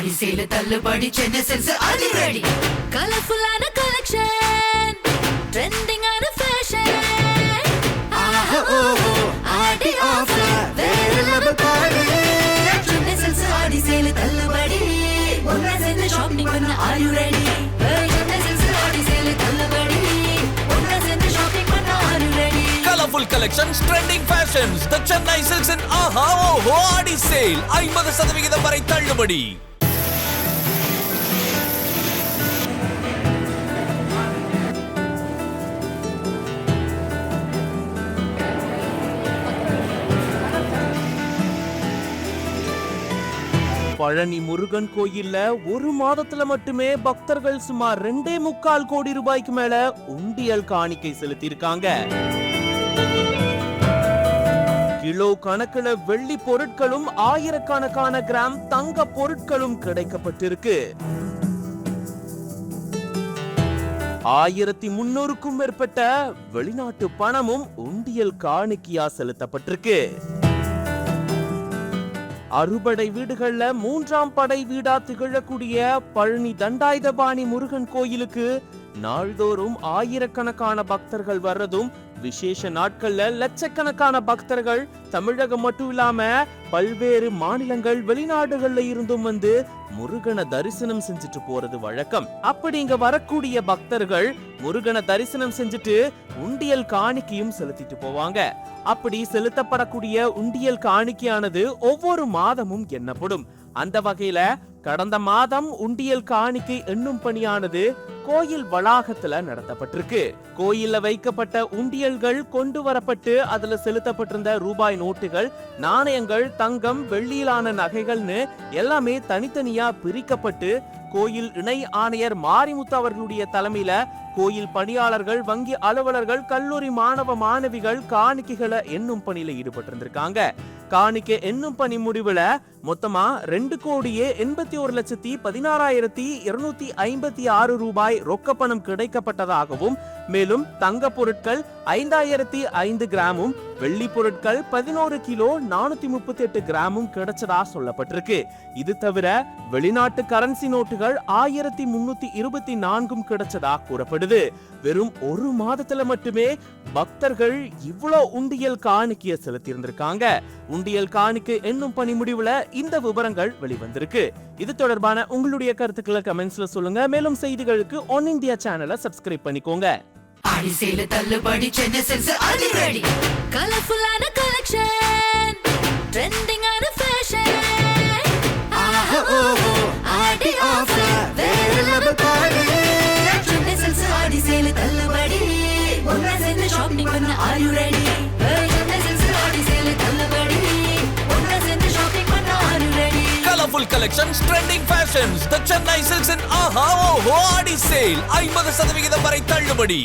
ஆடி sale தள்ளுபடி Chennai cells அதிரடி கலர்ஃபுல்லான கலெக்ஷன் ட்ரெண்டிங்கான ஃபேஷன் ஆடி ஆஃபர். வேற level பாரு சென்னை செல்ஸ் ஆடி சேல தள்ளுபடி. ஒன்னா சேர்ந்து ஷாப்பிங் பண்ண ஆர் யூ ரெடி சென்னை ஆடி சேல collections, trending fashions. The Chennai Silks in Aha Oho Adi Sale. ஐம்பது சதவிகிதம் வரை தள்ளுபடி. பழனி முருகன் கோயில்ல ஒரு மாதத்துல மட்டுமே பக்தர்கள் சுமார் ரெண்டே முக்கால் கோடி ரூபாய்க்கு மேல உண்டியல் காணிக்கை செலுத்தியிருக்காங்க. கிலோ கணக்குல வெள்ளி பொருட்களும் ஆயிரக்கணக்கான கிராம் தங்க பொருட்களும் கிடைக்கப்பட்டிருக்கு. ஆயிரத்தி முன்னூறுக்கும் மேற்பட்ட வெளிநாட்டு பணமும் உண்டியல் காணிக்கையா செலுத்தப்பட்டிருக்கு. அறுபடை வீடுகள்ல மூன்றாம் படை வீடா திகழக்கூடிய பழனி தண்டாயுதபாணி முருகன் கோயிலுக்கு நாள்தோறும் ஆயிரக்கணக்கான பக்தர்கள் வர்றதும் விசேஷ நாட்கள்ல லட்சக்கணக்கான பக்தர்கள். தமிழகம் மட்டும் இல்லாம பல்வேறு மாநிலங்கள் வெளிநாடுகள்ல இருந்தும் வந்து முருகனை தரிசனம் செஞ்சுட்டு போறது வழக்கம். அப்படி இங்க வரக்கூடிய பக்தர்கள் முருகனை தரிசனம் செஞ்சுட்டு உண்டியல் காணிக்கையும் செலுத்திட்டு போவாங்க. அப்படி செலுத்தப்படக்கூடிய உண்டியல் காணிக்கையானது ஒவ்வொரு மாதமும் எண்ணப்படும். அந்த வகையில கடந்த மாதம் உண்டியல் காணிக்கை எண்ணும் பணியானது கோயில் வளாகத்துல நடத்தப்பட்டிருக்கு. கோயில்ல வைக்கப்பட்ட உண்டியல்கள் கொண்டு வரப்பட்டு அதுல செலுத்தப்பட்டிருந்த ரூபாய் நோட்டுகள் நாணயங்கள் தங்கம் வெள்ளியிலான நகைகள்னு எல்லாமே தனித்தனியா பிரிக்கப்பட்டு கோயில் இணை ஆணையர் மாரிமுத்து அவர்களுடைய தலைமையில கோயில் பணியாளர்கள் வங்கி அலுவலர்கள் கல்லூரி மாணவ மாணவிகள் காணிக்கைகளை எண்ணும் பணியில ஈடுபட்டிருந்திருக்காங்க. காணிக்கை என்னும் பணி முடிவுல மொத்தமா ரெண்டு கோடியே எண்பத்தி ஒரு லட்சத்தி பதினாறாயிரத்தி இருநூத்தி ஐம்பத்தி ஆறு ரூபாய் ரொக்க பணம் கிடைக்கப்பட்டதாகவும் மேலும் தங்க பொருட்கள் ஐந்தாயிரத்தி ஐந்து கிராமும் வெள்ளி பொருட்கள் பதினோரு கிலோ நானூத்தி முப்பத்தி எட்டு கிராமும் கிடைச்சதா சொல்லப்பட்டிருக்கு. இது தவிர வெளிநாட்டு கரன்சி நோட்டுகள் ஆயிரத்தி முன்னூத்தி இருபத்தி நான்கும் கிடைச்சதா கூறப்படுது. வெறும் ஒரு மாதத்துல மட்டுமே பக்தர்கள் இவ்வளோ உண்டியல் காணிக்கைய செலுத்தி இருந்திருக்காங்க உண்டியல் காணிக்கை என்னும் பணி முடிவுல இந்த விவரங்கள் வெளிவந்திருக்கு. இது தொடர்பான உங்களுடைய கருத்துக்களை கமெண்ட்ஸ்ல சொல்லுங்க. மேலும் செய்திகளுக்கு ஒன் இந்தியா சேனலை சப்ஸ்கிரைப் பண்ணிக்கோங்க. ஆடி சேல தள்ளுபடி சென்னை செல்ஸ் அதிரடி கலர்ஃபுல்லான கலெக்ஷன் ட்ரெண்டிங்கான ஃபேஷன் ஆடி ஆஃபர். வேற level பாரு சென்னை செல்ஸ் ஆடி சேல தள்ளுபடி. ஒன்னா சேர்ந்து ஷாப்பிங் பண்ண are you ready Chennai sales Aadi sale தள்ளுபடி. ஒன்னா சேர்ந்து ஷாப்பிங் பண்ண are you ready Colorful collections, trending fashions. The Chennai Silks in Aha Oho Adi Sale. ஐம்பது சதவிகிதம் வரை தள்ளுபடி.